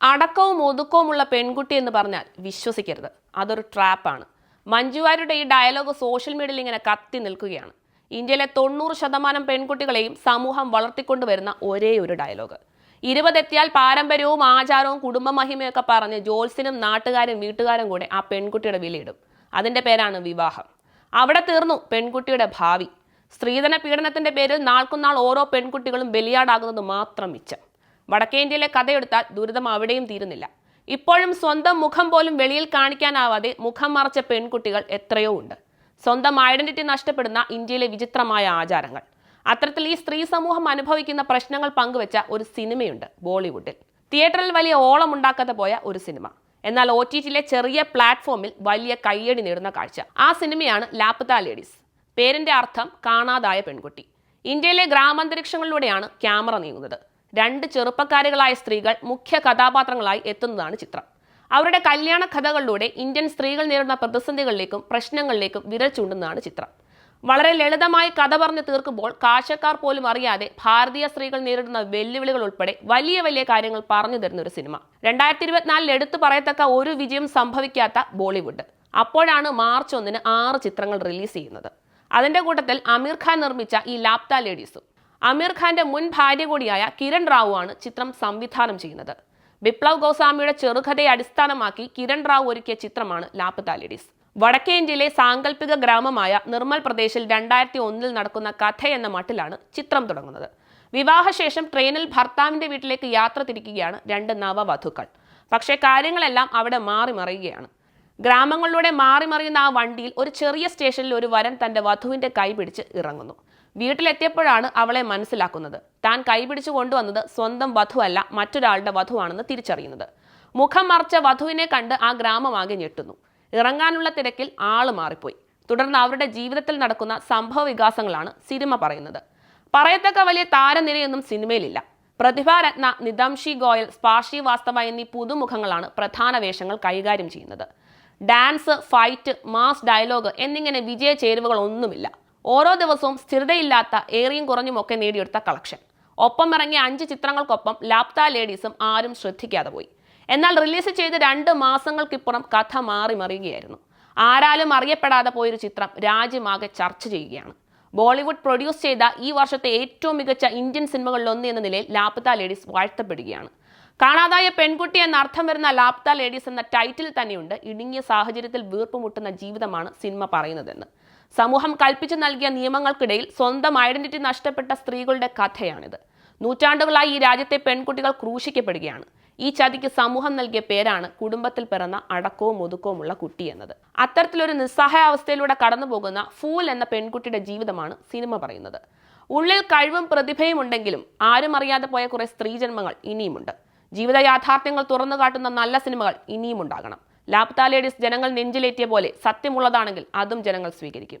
അടക്കവും ഒതുക്കവുമുള്ള പെൺകുട്ടി എന്ന് പറഞ്ഞാൽ വിശ്വസിക്കരുത്. അതൊരു ട്രാപ്പാണ് മഞ്ജുവാരുടെ ഈ ഡയലോഗ് സോഷ്യൽ മീഡിയയിൽ ഇങ്ങനെ കത്തി നിൽക്കുകയാണ്. ഇന്ത്യയിലെ തൊണ്ണൂറ് ശതമാനം പെൺകുട്ടികളെയും സമൂഹം വളർത്തിക്കൊണ്ടുവരുന്ന ഒരേ ഒരു ഡയലോഗ് ഇരുപതെത്തിയാൽ പാരമ്പര്യവും ആചാരവും കുടുംബ മഹിമയൊക്കെ പറഞ്ഞ് ജോൽസിനും നാട്ടുകാരും വീട്ടുകാരും കൂടെ ആ പെൺകുട്ടിയുടെ വിലയിടും. അതിന്റെ പേരാണ് വിവാഹം. അവിടെ തീർന്നു പെൺകുട്ടിയുടെ ഭാവി. സ്ത്രീധന പീഡനത്തിന്റെ പേരിൽ നാൾക്കുനാൾ ഓരോ പെൺകുട്ടികളും ബലിയാടാകുന്നത് മാത്രം മിച്ചം. വടക്കേ ഇന്ത്യയിലെ കഥയെടുത്താൽ ദുരിതം അവിടെയും തീരുന്നില്ല. ഇപ്പോഴും സ്വന്തം മുഖം പോലും വെളിയിൽ കാണിക്കാനാവാതെ മുഖം മറച്ച പെൺകുട്ടികൾ എത്രയോ ഉണ്ട്. സ്വന്തം ഐഡന്റിറ്റി നഷ്ടപ്പെടുന്ന ഇന്ത്യയിലെ വിചിത്രമായ ആചാരങ്ങൾ. അത്തരത്തിൽ ഈ സ്ത്രീ സമൂഹം അനുഭവിക്കുന്ന പ്രശ്നങ്ങൾ പങ്കുവെച്ച ഒരു സിനിമയുണ്ട് ബോളിവുഡിൽ. തിയേറ്ററിൽ വലിയ ഓളം ഉണ്ടാക്കാതെ പോയ ഒരു സിനിമ. എന്നാൽ ഒ ടി ടിയിലെ ചെറിയ പ്ലാറ്റ്ഫോമിൽ വലിയ കയ്യടി നേടുന്ന കാഴ്ച. ആ സിനിമയാണ് ലാപ്ത ലേഡീസ്. പേരിന്റെ അർത്ഥം കാണാതായ പെൺകുട്ടി. ഇന്ത്യയിലെ ഗ്രാമാന്തരീക്ഷങ്ങളിലൂടെയാണ് ക്യാമറ നീങ്ങുന്നത്. രണ്ട് ചെറുപ്പക്കാരികളായ സ്ത്രീകൾ മുഖ്യ കഥാപാത്രങ്ങളായി എത്തുന്നതാണ് ചിത്രം. അവരുടെ കല്യാണ കഥകളിലൂടെ ഇന്ത്യൻ സ്ത്രീകൾ നേരിടുന്ന പ്രതിസന്ധികളിലേക്കും പ്രശ്നങ്ങളിലേക്കും വിരൽ ചൂണ്ടുന്നതാണ് ചിത്രം. വളരെ ലളിതമായി കഥ പറഞ്ഞു തീർക്കുമ്പോൾ കാഴ്ചക്കാർ പോലും അറിയാതെ ഭാരതീയ സ്ത്രീകൾ നേരിടുന്ന വെല്ലുവിളികൾ ഉൾപ്പെടെ വലിയ വലിയ കാര്യങ്ങൾ പറഞ്ഞു തരുന്ന ഒരു സിനിമ. രണ്ടായിരത്തി ഇരുപത്തിനാലിൽ എടുത്തു പറയത്തക്ക ഒരു വിജയം സംഭവിക്കാത്ത ബോളിവുഡ്. അപ്പോഴാണ് മാർച്ച് ഒന്നിന് ആറ് ചിത്രങ്ങൾ റിലീസ് ചെയ്യുന്നത്. അതിന്റെ കൂട്ടത്തിൽ അമീർ ഖാൻ നിർമ്മിച്ച ഈ ലാപ്ത ലേഡീസും അമീർ ഖാന്റെ മുൻ ഭാര്യ കൂടിയായ കിരൺ റാവു ആണ് ചിത്രം സംവിധാനം ചെയ്യുന്നത്. ബിപ്ലവ് ഗോസ്വാമിയുടെ ചെറുകഥയെ അടിസ്ഥാനമാക്കി കിരൺ റാവു ഒരുക്കിയ ചിത്രമാണ് ലാപ്ത ലേഡീസ് വടക്കേ ഇന്ത്യയിലെ സാങ്കല്പിക ഗ്രാമമായ നിർമ്മൽ പ്രദേശിൽ രണ്ടായിരത്തി ഒന്നിൽ നടക്കുന്ന കഥ എന്ന മട്ടിലാണ് ചിത്രം തുടങ്ങുന്നത്. വിവാഹശേഷം ട്രെയിനിൽ ഭർത്താവിന്റെ വീട്ടിലേക്ക് യാത്ര തിരിക്കുകയാണ് രണ്ട് നവവധുക്കൾ. പക്ഷേ കാര്യങ്ങളെല്ലാം അവിടെ മാറി മറിയുകയാണ്. ഗ്രാമങ്ങളിലൂടെ മാറി മറിയുന്ന ആ വണ്ടിയിൽ ഒരു ചെറിയ സ്റ്റേഷനിൽ ഒരു വരൻ തന്റെ വധുവിന്റെ കൈ പിടിച്ച് ഇറങ്ങുന്നു. വീട്ടിലെത്തിയപ്പോഴാണ് അവളെ മനസ്സിലാക്കുന്നത്. താൻ കൈപിടിച്ചു കൊണ്ടുവന്നത് സ്വന്തം വധുവല്ല മറ്റൊരാളുടെ വധുവാണെന്ന് തിരിച്ചറിയുന്നത്. മുഖം മറച്ച വധുവിനെ കണ്ട് ആ ഗ്രാമമാകെ ഞെട്ടുന്നു. ഇറങ്ങാനുള്ള തിരക്കിൽ ആൾ മാറിപ്പോയി. തുടർന്ന് അവരുടെ ജീവിതത്തിൽ നടക്കുന്ന സംഭവ വികാസങ്ങളാണ് സിനിമ പറയുന്നത്. പറയത്തക്ക വലിയ താരനിരയൊന്നും സിനിമയിലില്ല. പ്രതിഭാരത്ന നിദംഷി ഗോയൽ സ്പാർഷി വാസ്തവ എന്നീ പുതുമുഖങ്ങളാണ് പ്രധാന വേഷങ്ങൾ കൈകാര്യം ചെയ്യുന്നത്. ഡാൻസ് ഫൈറ്റ് മാസ് ഡയലോഗ് എന്നിങ്ങനെ വിജയ ചേരുവകൾ ഒന്നുമില്ല ഓരോ ദിവസവും സ്ഥിരതയില്ലാത്ത ഏറിയും കുറഞ്ഞുമൊക്കെ നേടിയെടുത്ത കളക്ഷൻ. ഒപ്പം ഇറങ്ങിയ അഞ്ച് ചിത്രങ്ങൾക്കൊപ്പം ലാപ്ത ലേഡീസും ആരും ശ്രദ്ധിക്കാതെ പോയി. എന്നാൽ റിലീസ് ചെയ്ത് രണ്ട് മാസങ്ങൾക്കിപ്പുറം കഥ മാറി മറിയുകയായിരുന്നു. ആരാലും അറിയപ്പെടാതെ പോയൊരു ചിത്രം രാജ്യമാകെ ചർച്ച ചെയ്യുകയാണ്. ബോളിവുഡ് പ്രൊഡ്യൂസ് ചെയ്ത ഈ വർഷത്തെ ഏറ്റവും മികച്ച ഇന്ത്യൻ സിനിമകളിലൊന്ന് എന്ന നിലയിൽ ലാപ്ത ലേഡീസ് വാഴ്ത്തപ്പെടുകയാണ്. കാണാതായ പെൺകുട്ടി എന്ന അർത്ഥം വരുന്ന ലാപ്ത ലേഡീസ് എന്ന ടൈറ്റിൽ തന്നെയുണ്ട്. ഇടുങ്ങിയ സാഹചര്യത്തിൽ വീർപ്പുമുട്ടുന്ന ജീവിതമാണ് സിനിമ പറയുന്നതെന്ന്. സമൂഹം കൽപ്പിച്ചു നൽകിയ നിയമങ്ങൾക്കിടയിൽ സ്വന്തം ഐഡന്റിറ്റി നഷ്ടപ്പെട്ട സ്ത്രീകളുടെ കഥയാണിത്. നൂറ്റാണ്ടുകളായി ഈ രാജ്യത്തെ പെൺകുട്ടികൾ ക്രൂശിക്കപ്പെടുകയാണ്. ഈ ചതിക്ക് സമൂഹം നൽകിയ പേരാണ് കുടുംബത്തിൽ പിറന്ന അടക്കവും ഒതുക്കവുമുള്ള കുട്ടി എന്നത്. അത്തരത്തിലൊരു നിസ്സഹായാവസ്ഥയിലൂടെ കടന്നുപോകുന്ന ഫൂൽ എന്ന പെൺകുട്ടിയുടെ ജീവിതമാണ് സിനിമ പറയുന്നത്. ഉള്ളിൽ കഴിവും പ്രതിഭയും ഉണ്ടെങ്കിലും ആരും അറിയാതെ പോയ കുറെ സ്ത്രീജന്മങ്ങൾ ഇനിയുമുണ്ട്. ജീവിത യാഥാർത്ഥ്യങ്ങൾ തുറന്നു കാട്ടുന്ന നല്ല സിനിമകൾ ഇനിയും ഉണ്ടാകണം ലാപ്ത ലേഡീസ് ജനങ്ങൾ നെഞ്ചിലേറ്റിയ പോലെ സത്യമുള്ളതാണെങ്കിൽ അതും ജനങ്ങൾ സ്വീകരിക്കും